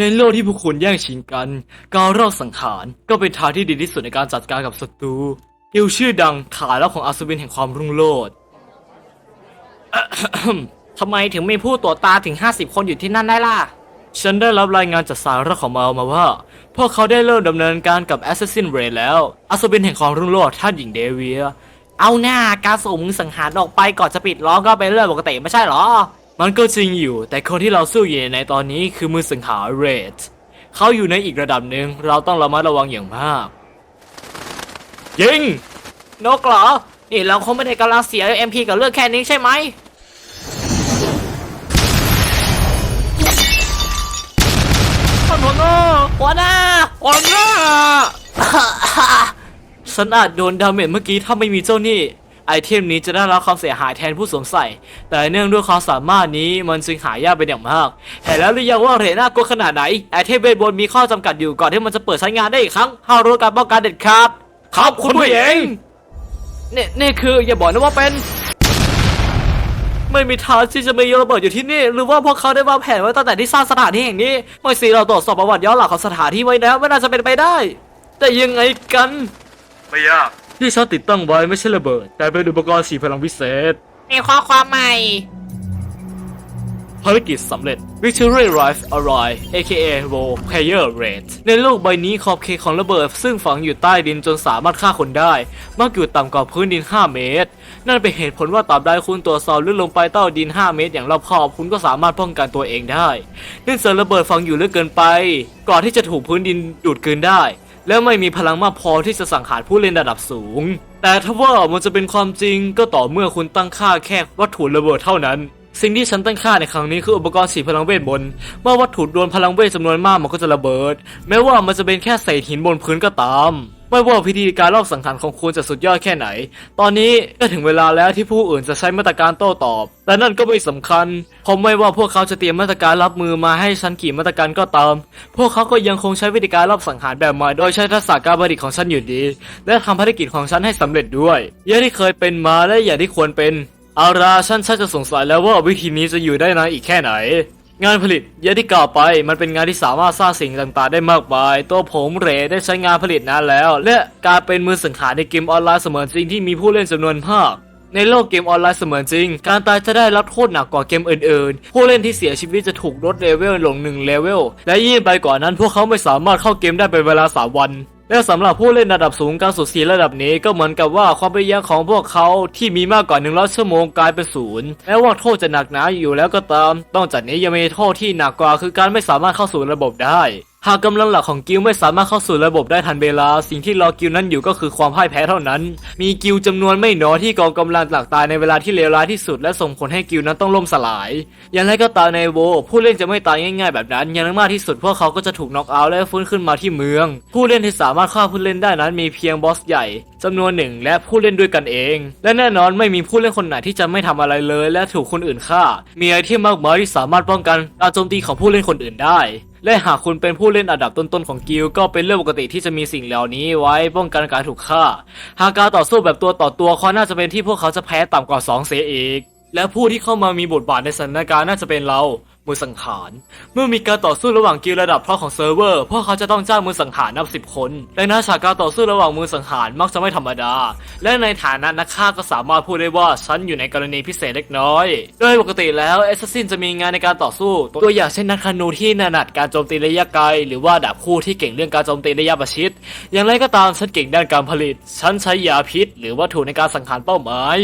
ในโลกที่ผู้คนแย่งชิงกัน การรอบสังหารก็เป็นทางที่ดีที่สุดในการจัดการกับศัตรูฮิวชื่อดังขาแล้วของอัศวินแห่งความรุ่งโรจน์ทำไมถึงมีผู้ตรวตาถึง 50 คนอยู่ที่นั่นได้ล่ะ ฉันได้รับรายงานจากสารของมามาว่า พวกเขาได้เริ่มดำเนินการกับ Assassin Ray แล้วอัศวินแห่งความรุ่งโรจน์ท่านหญิงเดเวีเอาหน้าการส่งมือสังหารออกไปก่อนจะปิดล้อมก็เป็นเรื่องปกติไม่ใช่หรอ มันก็จริงอยู่ แต่คนที่เราสู้อยู่ในตอนนี้คือมือสังหารเรดเขาอยู่ในอีกระดับหนึ่งเราต้องระมัดระวังอย่างมาก ยิง นกเหรอ นี่เราคงไม่ได้กำลังเสีย MP กับเรื่องแค่นี้ใช่ไหมหัวหน้าหัวหน้าหัวหน้า ฉันอาจโดนดาเมจเมื่อกี้ถ้าไม่มีเจ้านี่ ไอเทมนี้จะได้รับความเสียหายแทนผู้สวมใส่ แต่เนื่องด้วยความสามารถนี้มันจึงหายากเป็นอย่างมากเห็นแล้วหรือยังว่าเรน่ากลัวขนาดไหนไอเทมเวทบนต์มีข้อจำกัดอยู่ก่อนที่มันจะเปิดใช้งานได้อีกครั้งห้ามรู้การป้องกันเด็ดขาดครับคุณผู้หญิงนี่นี่คืออย่าบอกนะว่าเป็น ไม่มีทางที่จะมีระเบิดอยู่ที่นี่ หรือว่าพวกเขาได้วางแผนไว้ตั้งแต่ที่สร้างสถานที่แห่งนี้ไม่สิเราตรวจสอบประวัติย้อนหลังของสถานที่ไว้แล้วไม่น่าจะเป็นไปได้ แต่ยังไงกัน ไม่ยากที่ฉันติดตั้งไว้ไม่ใช่ระเบิด แต่เป็นอุปกรณ์สีพลังพิเศษ มีข้อความใหม่ ภารกิจสำเร็จ Victory Rife Arrive aka Role Player Rate ในโลกใบนี้ขอบเขตของระเบิด ซึ่งฝังอยู่ใต้ดินจนสามารถฆ่าคนได้ มักอยู่ต่ำกว่าพื้นดิน 5 เมตร นั่นเป็นเหตุผลว่าตราบใดคุณตรวจสอบลึกลงไปใต้ดิน 5 เมตร อย่างรอบคอบ คุณก็สามารถป้องกันตัวเองได้ เนื่องจากระเบิดฝังอยู่ลึกเกินไป ก่อนที่จะถูกพื้นดินดูดกลืนได้ และไม่มีพลังมากพอที่จะสังหารผู้เล่นระดับสูง แต่ถ้าว่ามันจะเป็นความจริงก็ต่อเมื่อคุณตั้งค่าแค่วัตถุระเบิดเท่านั้น สิ่งที่ฉันตั้งค่าในครั้งนี้คืออุปกรณ์สีพลังเวทบนเมื่อวัตถุโดนพลังเวทจำนวนมากมันก็จะระเบิด แม้ว่ามันจะเป็นแค่เศษหินบนพื้นก็ตาม ไม่ว่าพิธีการรอบสังหารของคุณจะสุดยอดแค่ไหน ตอนนี้ก็ถึงเวลาแล้วที่ผู้อื่นจะใช้มาตรการโต้ตอบ แต่นั่นก็ไม่สำคัญเพราะไม่ว่าพวกเขาจะเตรียมมาตรการรับมือมาให้ฉันกี่มาตรการก็ตาม พวกเขาก็ยังคงใช้วิธีการรอบสังหารแบบใหม่โดยใช้ทักษะการประดิษฐ์ของฉันอยู่ดี และทำภารกิจของฉันให้สำเร็จด้วย อย่างที่เคยเป็นมาและอย่างที่ควรเป็นอาราฉันชักจะสงสัยแล้วว่าวิธีนี้จะอยู่ได้นานอีกแค่ไหน งานผลิตอย่างที่กล่าวไป มันเป็นงานที่สามารถสร้างสิ่งต่างๆ ได้มากมาย ตัวผมเรได้ใช้งานผลิตนานแล้ว และการเป็นมือสังหารในเกมออนไลน์เสมือนจริงที่มีผู้เล่นจำนวนมากในโลกเกมออนไลน์เสมือนจริง การตายจะได้รับโทษหนักกว่าเกมอื่นๆ ผู้เล่นที่เสียชีวิตจะถูกลดเลเวลลงหนึ่งเลเวล และยิ่งไปกว่านั้นพวกเขาไม่สามารถเข้าเกมได้เป็นเวลา 3 วันและสำหรับผู้เล่นระดับสูงการสูญเสียระดับนี้ก็เหมือนกับว่าความพยายามของพวกเขาที่มีมากกว่า100ชั่วโมงกลายเป็นศูนย์แม้ว่าโทษจะหนักหนาอยู่แล้วก็ตามต้องจากนี้ยังมีโทษที่หนักกว่าคือการไม่สามารถเข้าสู่ระบบได้ หากกำลังหลักของกิลไม่สามารถเข้าสู่ระบบได้ทันเวลา สิ่งที่รอกิลนั้นอยู่ก็คือความพ่ายแพ้เท่านั้น มีกิลด์จำนวนไม่น้อยที่กองกำลังหลักตายในเวลาที่เลวร้ายที่สุดและส่งผลให้กิลนั้นต้องล่มสลาย อย่างไรก็ตามในโวผู้เล่นจะไม่ตายง่ายๆแบบนั้น อย่างมากที่สุดพวกเขาก็จะถูกน็อกเอาท์และฟื้นขึ้นมาที่เมือง ผู้เล่นที่สามารถฆ่าผู้เล่นได้นั้นมีเพียงบอสใหญ่จำนวนหนึ่งและผู้เล่นด้วยกันเอง และแน่นอนไม่มีผู้เล่นคนไหนที่จะไม่ทำอะไรเลย และถูกคนอื่นฆ่า มีไอเทมมากมายที่สามารถป้องกันการโจมตีของผู้เล่นคนอื่นได้ และหากคุณเป็นผู้เล่นอันดับต้นๆของกิลก็เป็นเรื่องปกติที่จะมีสิ่งเหล่านี้ไว้ป้องกันการถูกฆ่า หากการต่อสู้แบบตัวต่อตัวเขาน่าจะเป็นที่พวกเขาจะแพ้ต่ำกว่า 2 เสียอีกและผู้ที่เข้ามามีบทบาทในสถานการณ์น่าจะเป็นเรา มือสังหาร เมื่อมีการต่อสู้ระหว่างกิลด์ระดับท็อของเซิร์ฟเวอร์พวกเขาจะต้องจ้างมือสังหารนับสิบคนดังนั้นฉากการต่อสู้ระหว่างมือสังหารมักจะไม่ธรรมดา และในฐานะนักฆ่าก็สามารถพูดได้ว่าฉันอยู่ในกรณีพิเศษเล็กน้อย โดยปกติแล้วแอสซัสซินจะมีงานในการต่อสู้ ตัวอย่างเช่นนักธนูที่ถนัดการโจมตีระยะไกล หรือว่าดาบคู่ที่เก่งเรื่องการโจมตีระยะประชิด อย่างไรก็ตามฉันเก่งด้านการผลิต ฉันใช้ยาพิษ หรือวัตถุในการสังหารเป้าหมาย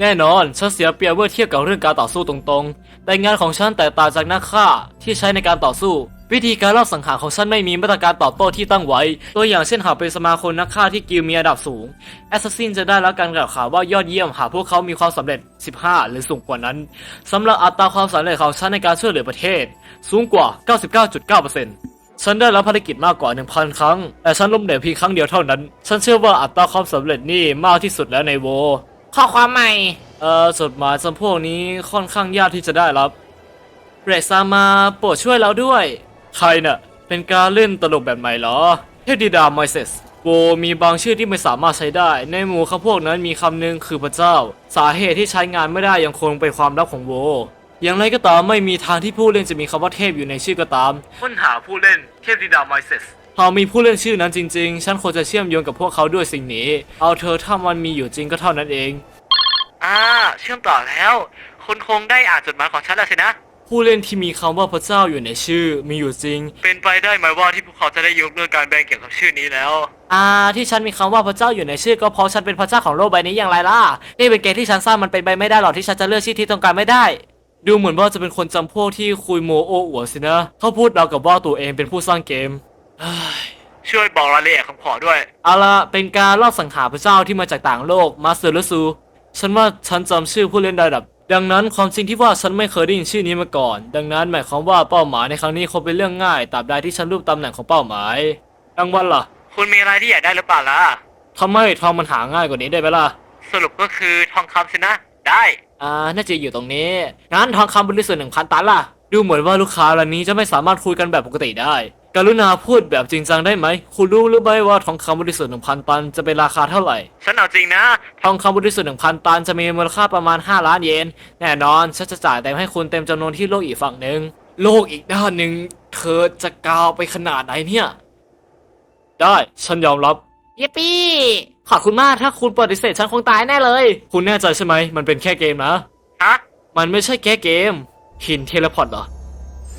แน่นอน ฉันเสียเปรียบเมื่อเทียบกับเรื่องการต่อสู้ตรงๆ แต่งานของฉันแตกต่างจากนักฆ่าที่ใช้ในการต่อสู้ วิธีการรอบสังหารของฉันไม่มีมาตรการตอบโต้ที่ตั้งไว้ ตัวอย่างเช่นหากเป็นสมาคมนักฆ่าที่กิลมีระดับสูงแอสซัสซินจะได้รับการกล่าวขาว่ายอดเยี่ยมหากพวกเขามีความสำเร็จ 15 หรือสูงกว่านั้นสำหรับอัตราความสำเร็จของฉันในการช่วยเหลือประเทศ สูงกว่า 99.9%ฉันได้รับภารกิจมากกว่า 1,000 ครั้ง แต่ฉันล้มเหลวเพียงครั้งเดียวเท่านั้น ฉันเชื่อว่าอัตราความสำเร็จนี่มากที่สุดแล้วในโว ข้อความใหม่ เอ่อจดหมายจำพวกนี้ค่อนข้างยากที่จะได้รับ เรซามาโปรดช่วยเราด้วย ใครน่ะ เป็นการเล่นตลกแบบใหม่เหรอ เทพธิดาไมเซสโวมีบางชื่อที่ไม่สามารถใช้ได้ ในหมู่คำพวกนั้นมีคำหนึ่งคือพระเจ้า สาเหตุที่ใช้งานไม่ได้ยังคงเป็นความลับของโว อย่างไรก็ตามไม่มีทางที่ผู้เล่นจะมีคำว่าเทพอยู่ในชื่อก็ตาม ค้นหาผู้เล่นเทพธิดาไมเซส หากมีผู้เล่นชื่อนั้นจริงๆ ฉันควรจะเชื่อมโยงกับพวกเขาด้วยสิ่งนี้ เอาเธอถ้ามันมีอยู่จริงก็เท่านั้นเอง อ่า เชื่อมต่อแล้ว คุณคงได้อ่านจดหมายของฉันแล้วสินะ ผู้เล่นที่มีคำว่าพระเจ้าอยู่ในชื่อมีอยู่จริง เป็นไปได้ไหมว่าที่พวกเขาจะได้ยกเลิกการแบนเกี่ยวกับชื่อนี้แล้ว อ่า ที่ฉันมีคำว่าพระเจ้าอยู่ในชื่อก็เพราะฉันเป็นพระเจ้าของโลกใบนี้อย่างไรล่ะ นี่เป็นเกมที่ฉันสร้างมันเป็นไปไม่ได้หรอกที่ฉันจะเลือกชื่อที่ต้องการไม่ได้ ดูเหมือนว่าจะเป็นคนจำพวกที่คุยโมโอ้อวดสินะ เขาพูดเราวกับว่าตัวเองเป็นผู้สร้างเกมเฮ้ย ช่วยบอกรายละเอียดคำขอด้วย เอาละเป็นการลอบสังหารพระเจ้าที่มาจากต่างโลกมาสเตอร์ลซู ฉันว่าฉันจำชื่อผู้เล่นได้ดับ ดังนั้นความจริงที่ว่าฉันไม่เคยได้ยินชื่อนี้มาก่อน ดังนั้นหมายความว่าเป้าหมายในครั้งนี้คงเป็นเรื่องง่ายตราบใดที่ฉันรูปตำแหน่งของเป้าหมายรางวัลล่ะคุณมีอะไรที่อยากได้หรือเปล่าล่ะ ทำไมทองมันหาง่ายกว่านี้ได้ไหมล่ะ สรุปก็คือทองคำสินะ ได้ อ่า น่าจะอยู่ตรงนี้ งั้นทองคำบริสุทธิ์หนึ่งพันตันล่ะ ดูเหมือนว่าลูกค้ารายนี้จะไม่สามารถคุยกันแบบปกติได้ กรุณาพูดแบบจริงจังได้ไหม คุณรู้หรือไม่ว่าทองคำบริสุทธิ์หนึ่งพันตันจะเป็นราคาเท่าไหร่ ฉันเอาจริงนะ ทองคำบริสุทธิ์หนึ่งพันตันจะมีมูลค่าประมาณ 5 ล้านเยน แน่นอนฉันจะจ่ายเต็มให้คุณเต็มจำนวนที่โลกอีกฝั่งหนึ่ง โลกอีกด้านหนึ่งเธอจะกาวไปขนาดไหนเนี่ย ได้ฉันยอมรับ เยปปี้ ขอบคุณมากถ้าคุณปฏิเสธฉันคงตายแน่เลย คุณแน่ใจใช่ไหม มันเป็นแค่เกมนะ ฮะ มันไม่ใช่แค่เกมหินเทเลพอร์ตเหรอ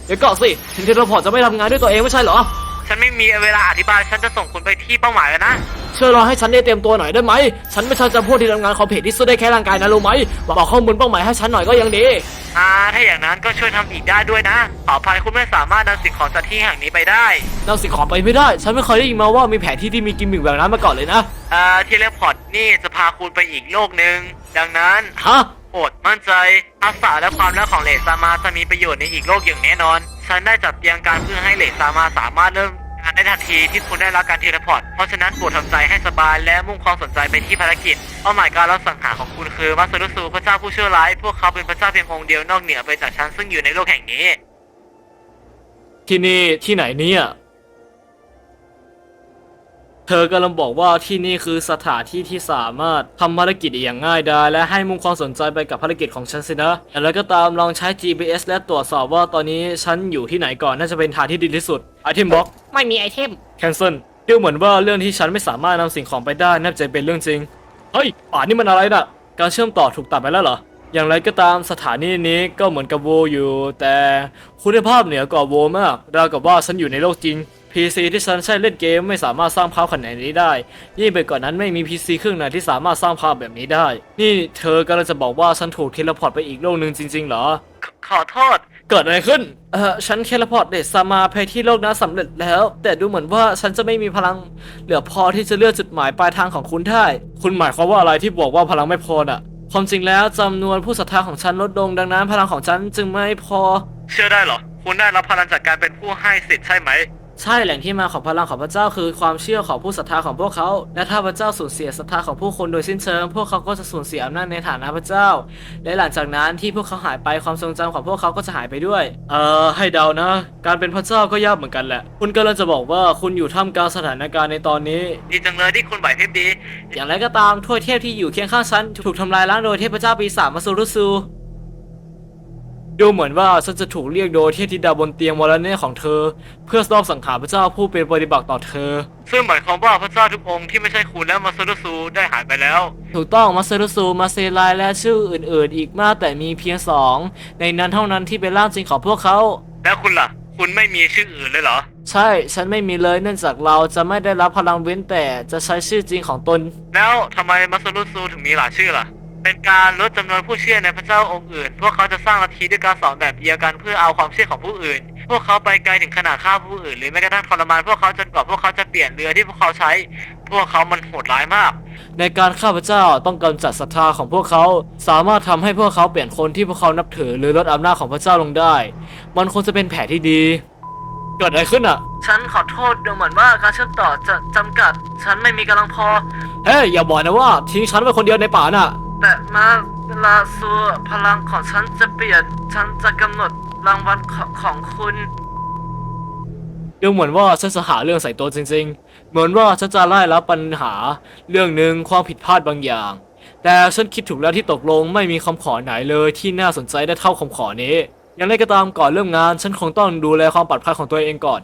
เดี๋ยวก่อนสิหินเทเลพอร์ตจะไม่ทำงานด้วยตัวเองไม่ใช่เหรอ ฉันไม่มีเวลาอธิบาย ฉันจะส่งคุณไปที่เป้าหมายแล้วนะ ช่วยรอให้ฉันได้เตรียมตัวหน่อยได้ไหม ฉันไม่ใช่จะพูดที่ทำงานคอมเพลตที่สุดได้แค่ร่างกายนะรู้ไหม บอกข้อมูลเป้าหมายให้ฉันหน่อยก็ยังดี อ่า ถ้าอย่างนั้นก็ช่วยทำอีกได้ด้วยนะ ขออภัยคุณไม่สามารถนำสิ่งของจากที่แห่งนี้ไปได้ นำสิ่งของไปไม่ได้ ฉันไม่เคยได้ยินมาว่ามีแผนที่ที่มีกิมมิคแบบนั้นมาก่อนเลยนะอ่าเทเลพอร์ตนี่จะพาคุณไปอีกโลกหนึ่ง ดังนั้น ฮะ โปรดมั่นใจทักษะและความรักของเลสซามาจะมีประโยชน์ในอีกโลกอย่างแน่นอน ฉันได้จัดเตรียมการเพื่อให้เลสซามาสามารถเริ่มงานได้ทันทีที่คุณได้รับการเทเลพอร์ต เพราะฉะนั้นโปรดทำใจให้สบายและมุ่งความสนใจไปที่ภารกิจ เป้าหมายการรับสังหารของคุณคือมัสรุสูพระเจ้าผู้ชั่วร้าย พวกเขาเป็นพระเจ้าเพียงองค์เดียวนอกเหนือไปจากฉันซึ่งอยู่ในโลกแห่งนี้ ที่นี่ที่ไหนเนี่ย เธอกำลังบอกว่าที่นี่คือสถานที่ที่สามารถทำภารกิจได้อย่างง่ายดายและให้มุ่งความสนใจไปกับภารกิจของฉันสินะอย่างไรก็ตามลองใช้ GPS และตรวจสอบว่าตอนนี้ฉันอยู่ที่ไหนก่อนน่าจะเป็นทางที่ดีที่สุดไอเทมบ็อกไม่มีไอเทมแคนเซิลดูเหมือนว่าเรื่องที่ฉันไม่สามารถนำสิ่งของไปได้น่าจะเป็นเรื่องจริงเฮ้ยป่านนี่มันอะไรน่ะ การเชื่อมต่อถูกตัดไปแล้วเหรออย่างไรก็ตามสถานีนี้ก็เหมือนกับโวอยู่ แต่คุณภาพเหนือกว่าโวมากราวกับว่าฉันอยู่ในโลกจริง PC ที่ฉันใช้เล่นเกมไม่สามารถสร้างภาพขนาดนี้ได้ ยิ่งไปกว่านนั้นไม่มี PC เครื่องไหนที่สามารถสร้างภาพแบบนี้ได้ นี่เธอกำลังจะบอกว่าฉันถูกเทเลพอร์ตไปอีกโลกหนึ่งจริงๆเหรอขขอโทษ เกิดอะไรขึ้น เออฉันเทเลพอร์ตเดชซามาไปที่โลกนั้นสำเร็จแล้ว แต่ดูเหมือนว่าฉันจะไม่มีพลัง เหลือพอที่จะเลือกจุดหมายปลายทางของคุณได้ คุณหมายความว่าอะไรที่บอกว่าพลังไม่พอน่ะ ความจริงแล้วจำนวนผู้ศรัทธาของฉันลดลงดังนั้น พลังของฉันจึงไม่พอ เชื่อได้เหรอ คุณได้รับพลังจากการเป็นผู้ให้สิทธิ์ใช่ไหม ใช่แหล่งที่มาของพลังของพระเจ้าคือความเชื่อของผู้ศรัทธาของพวกเขา และถ้าพระเจ้าสูญเสียศรัทธาของผู้คนโดยสิ้นเชิงพวกเขาก็จะสูญเสียอำนาจในฐานะพระเจ้า และหลังจากนั้นที่พวกเขาหายไปความทรงจำของพวกเขาก็จะหายไปด้วย เอ่อให้เดานะ การเป็นพระเจ้าก็ยากเหมือนกันแหละ คุณกำลังจะบอกว่าคุณอยู่ท่ามกลางสถานการณ์ในตอนนี้ ดีจังเลยที่คุณไหวพริบดี อย่างไรก็ตามถ้วยเทพที่อยู่เคียงข้างฉันถูกทำลายล้างโดยเทพเจ้าปีศาจมาซูรุซู ดูเหมือนว่าฉันจะถูกเรียกโดยเทพธิดาบนเตียงมรณะของเธอ เพื่อรอบสังหารพระเจ้าผู้เป็นปฏิบัติต่อเธอ ซึ่งหมายความว่าพระเจ้าทุกองค์ที่ไม่ใช่คุณและมาซารุซูได้หายไปแล้ว ถูกต้องมาเซรุซูมาเซไลและชื่ออื่นๆ อีกมากแต่มีเพียงสองในนั้นเท่านั้นที่เป็นร่างจริงของพวกเขา แล้วคุณล่ะ คุณไม่มีชื่ออื่นเลยเหรอ ใช่ ฉันไม่มีเลยเนื่องจากเราจะไม่ได้รับพลังเว้นแต่จะใช้ชื่อจริงของตน แล้วทำไมมาซารุซูถึงมีหลายชื่อล่ะ เป็นการลดจำนวนผู้เชื่อในพระเจ้าองค์อื่น พวกเขาจะสร้างลัทธิด้วยการสอนแบบเดียวกันเพื่อเอาความเชื่อของผู้อื่น พวกเขาไปไกลถึงขนาดฆ่าผู้อื่นหรือแม้กระทั่งทรมานพวกเขาจนกว่าพวกเขาจะเปลี่ยนเรือที่พวกเขาใช้ พวกเขามันโหดร้ายมาก ในการข้าพเจ้าต้องกำจัดศรัทธาของพวกเขา สามารถทำให้พวกเขาเปลี่ยนคนที่พวกเขานับถือหรือลดอำนาจของพระเจ้าลงได้ มันคงจะเป็นแผนที่ดี เกิดอะไรขึ้นอะ ฉันขอโทษดูเหมือนว่าการเชื่อมต่อจะจำกัด ฉันไม่มีกำลังพอ เฮ้ยอย่าบอกนะว่าทิ้งฉันไว้คนเดียวในป่าน่ะ แต่มาเวลาซัวพลังของฉันจะเปลี่ยน ฉันจะกำหนดรางวัลของของคุณ ดูเหมือนว่าฉันจะหาเรื่องใส่ตัวจริง ๆ เหมือนว่าฉันจะไล่รับปัญหา เรื่องหนึ่งความผิดพลาดบางอย่าง แต่ฉันคิดถูกแล้วที่ตกลงไม่มีคำขอไหนเลยที่น่าสนใจได้เท่าคำขอนี้ อย่างไรก็ตามก่อนเริ่มงาน ฉันคงต้องดูแลความปลอดภัยของตัวเองก่อน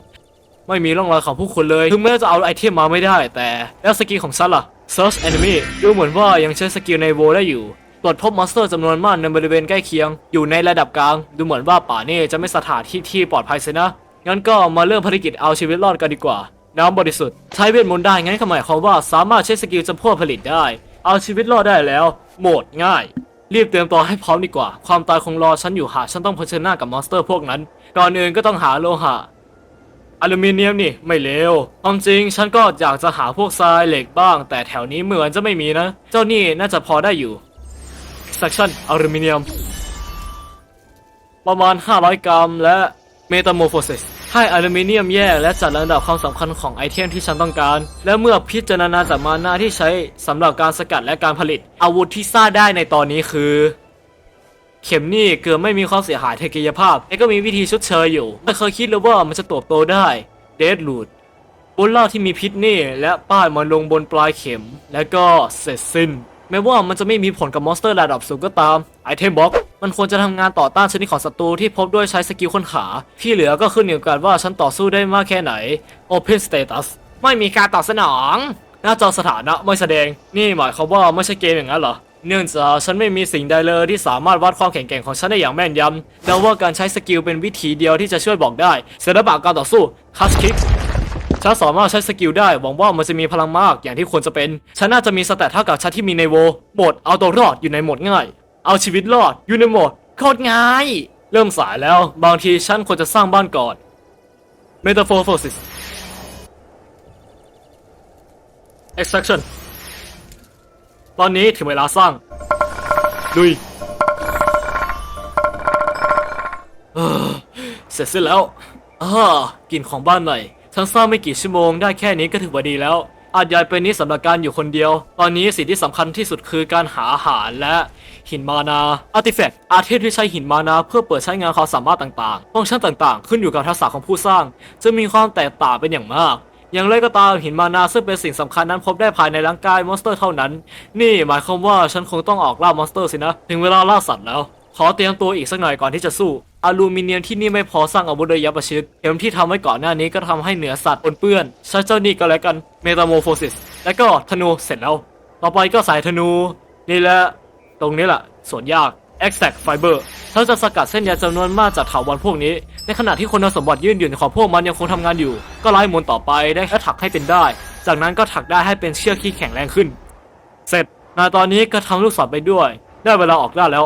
ไม่มีร่องรอยของผู้คนเลย ถึงแม้จะเอาไอเทมมาไม่ได้แต่ แล้วสกิลของฉันล่ะ Search Enemy ดูเหมือนว่ายังใช้สกิลในโวได้อยู่ ตรวจพบมอนสเตอร์จำนวนมากในบริเวณใกล้เคียง อยู่ในระดับกลาง ดูเหมือนว่าป่านี่จะไม่สถานที่ที่ปลอดภัยเสียนะ งั้นก็มาเริ่มภารกิจเอาชีวิตรอดกันดีกว่า น้ำบริสุทธิ์ใช้เวทมนต์ได้งั้นหมายความว่าสามารถใช้สกิลจำพวกผลิตได้ เอาชีวิตรอดได้แล้ว โหมดง่าย รีบเตรียมตัวให้พร้อมดีกว่า ความตายคงรอฉันอยู่หากฉันต้องเผชิญหน้ากับมอนสเตอร์พวกนั้น ก่อนอื่นก็ต้องหาโลหะ อลูมิเนียมนี่ไม่เลวความจริงฉันก็อยากจะหาพวกทรายเหล็กบ้าง แต่แถวนี้เหมือนจะไม่มีนะ เจ้านี่น่าจะพอได้อยู่ section อลูมิเนียม ประมาณ 500 กรัมและ metamorphosis ให้อลูมิเนียมแยกและจัดลำดับความสำคัญของไอเทมที่ฉันต้องการ และเมื่อพิจารณาจากมานาที่ใช้สำหรับการสกัดและการผลิต อาวุธที่สร้างได้ในตอนนี้คือ เข็มนี่เกือบไม่มีความเสียหายทางกายภาพ แต่ก็มีวิธีชดเชยอยู่ ไม่เคยคิดเลยว่ามันจะเติบโตได้เดดลูดบุลล่าที่มีพิษนี่ และป้ายมันลงบนปลายเข็ม แล้วก็เสร็จสิ้นแม้ว่ามันจะไม่มีผลกับมอนสเตอร์ระดับสูงก็ตามไอเทมบ็อกมันควรจะทำงานต่อต้านชนิดของศัตรูที่พบด้วยใช้สกิลค้นหาที่เหลือก็ขึ้นอยู่กับว่าฉันต่อสู้ได้มากแค่ไหน Open Status ไม่มีการตอบสนอง หน้าจอสถานะไม่แสดง นี่หมายความว่าไม่ใช่เกมอย่างนั้นเหรอ เนื่องจากฉันไม่มีสิ่งใดเลยที่สามารถวัดความแข็งแกร่งของฉันได้อย่างแม่นยำแต่ว่าการใช้สกิลเป็นวิธีเดียวที่จะช่วยบอกได้ศิลปะการต่อสู้คัสคิกฉันสามารถใช้สกิลได้หวังว่ามันจะมีพลังมากอย่างที่ควรจะเป็น ฉันน่าจะมีสแตทเท่ากับฉันที่มีในโวโหมดเอาตัวรอดอยู่ในโหมดง่าย เอาชีวิตรอดอยู่ในโหมดโคตรง่าย เริ่มสายแล้ว บางทีฉันควรจะสร้างบ้านก่อน Metamorphosis Extraction ตอนนี้ถึงเวลาสร้างลุยเสร็จสิ้นแล้วอ่ากลิ่นของบ้านหม่ฉันสร้างไม่กี่ชั่วโมงได้แค่นี้ก็ถือว่าดีแล้ว อาจยายเป็นนี้สำหรับการอยู่คนเดียว ตอนนี้สิ่งที่สำคัญที่สุดคือการหาอาหารและหินมานาอาร์ติแฟกต์อาเทมที่ใช้หินมานาเพื่อเปิดใช้งานความสามารถต่างๆฟังก์ชันต่างๆ ขึ้นอยู่กับทักษะของผู้สร้าง จะมีความแตกต่างเป็นอย่างมาก อย่างไรก็ตามหินมานาซึ่งเป็นสิ่งสำคัญนั้นพบได้ภายในร่างกายมอนสเตอร์เท่านั้น นี่หมายความว่าฉันคงต้องออกล่ามอนสเตอร์สินะ ถึงเวลาล่าสัตว์แล้ว ขอเตรียมตัวอีกสักหน่อยก่อนที่จะสู้อลูมิเนียมที่นี่ไม่พอสร้างอาวุธระยะประชิดเข็มที่ทำไว้ก่อนหน้านี้ก็ทำให้เหนือสัตว์ปนเปื้อนใช้เจ้านี่ก็แล้วกันเมตาโมโฟซิสและก็ธนูเสร็จแล้ว ต่อไปก็สายธนู นี่แหละ ตรงนี้แหละส่วนยาก extract fiber เราจะสกัดเส้นใยจำนวนมากจากถาวรพวกนี้ ในขณะที่คนสมบัติยื่นยืนของพวกมันยังคงทำงานอยู่ ก็ไล่มนต์ต่อไปได้แค่ถักให้เป็นได้ จากนั้นก็ถักได้ให้เป็นเชือกที่แข็งแรงขึ้น เสร็จในตอนนี้ก็ทำลูกศรไปด้วย ได้เวลาออกล่าแล้ว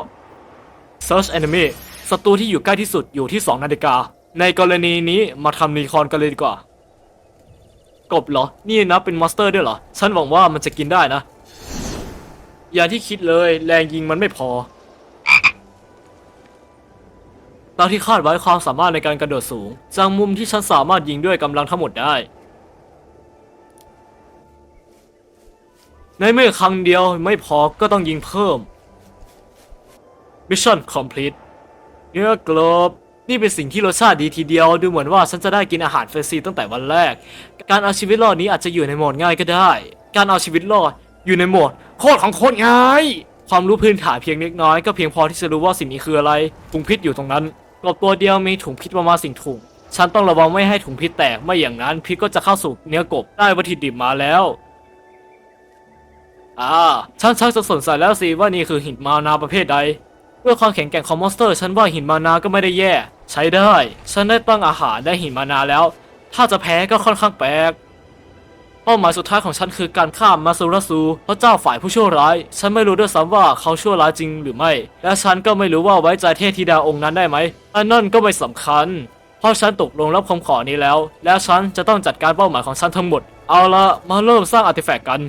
Search Enemy ศัตรูที่อยู่ใกล้ที่สุดอยู่ที่ 2 นาฬิกา ในกรณีนี้มาทำนีคอนกันเลยดีกว่า กบเหรอ นี่นะเป็นมอนสเตอร์ด้วยเหรอ ฉันหวังว่ามันจะกินได้นะ อย่างที่คิดเลย แรงยิงมันไม่พอ ตามที่คาดไว้ความสามารถในการกระโดดสูงจากมุมที่ฉันสามารถยิงด้วยกำลังทั้งหมดได้ ในเมื่อครั้งเดียวไม่พอก็ต้องยิงเพิ่ม Mission Complete เนื้อกรอบนี่เป็นสิ่งที่รสชาติดีทีเดียวดูเหมือนว่าฉันจะได้กินอาหารเฟรซีตั้งแต่วันแรก การเอาชีวิตรอดนี้อาจจะอยู่ในโหมดง่ายก็ได้ การเอาชีวิตรอดอยู่ในโหมดโคตรของโคตรง่าย ความรู้พื้นฐานเพียงเล็กน้อยก็เพียงพอที่จะรู้ว่าสิ่งนี้คืออะไรถุงพิษอยู่ตรงนั้น กบตัวเดียวมีถุงพิษประมาณสิ่งถุง ฉันต้องระวังไม่ให้ถุงพิษแตก ไม่อย่างนั้นพิษก็จะเข้าสู่เนื้อกบได้วัตถุดิบมาแล้ว อ่า ฉันชักจะสงสัยแล้วสิว่านี่คือหินมานาประเภทใดเพื่อความแข็งแกร่งของมอนสเตอร์ ฉันว่าหินมานาก็ไม่ได้แย่ ใช้ได้ ฉันได้ตั้งอาหารได้หินมานาแล้ว ถ้าจะแพ้ก็ค่อนข้างแปลก เป้าหมายสุดท้ายของฉันคือการฆ่ามาซูราซูพระเจ้าฝ่ายผู้ชั่วร้าย ฉันไม่รู้ด้วยซ้ำว่าเขาชั่วร้ายจริงหรือไม่ และฉันก็ไม่รู้ว่าไว้ใจเทพธิดาองค์นั้นได้ไหมอันนั่นก็ไม่สำคัญ เพราะฉันตกลงรับคำขอนี้แล้ว และฉันจะต้องจัดการเป้าหมายของฉันทั้งหมด เอาละมาเริ่มสร้างอาร์ติแฟกต์กัน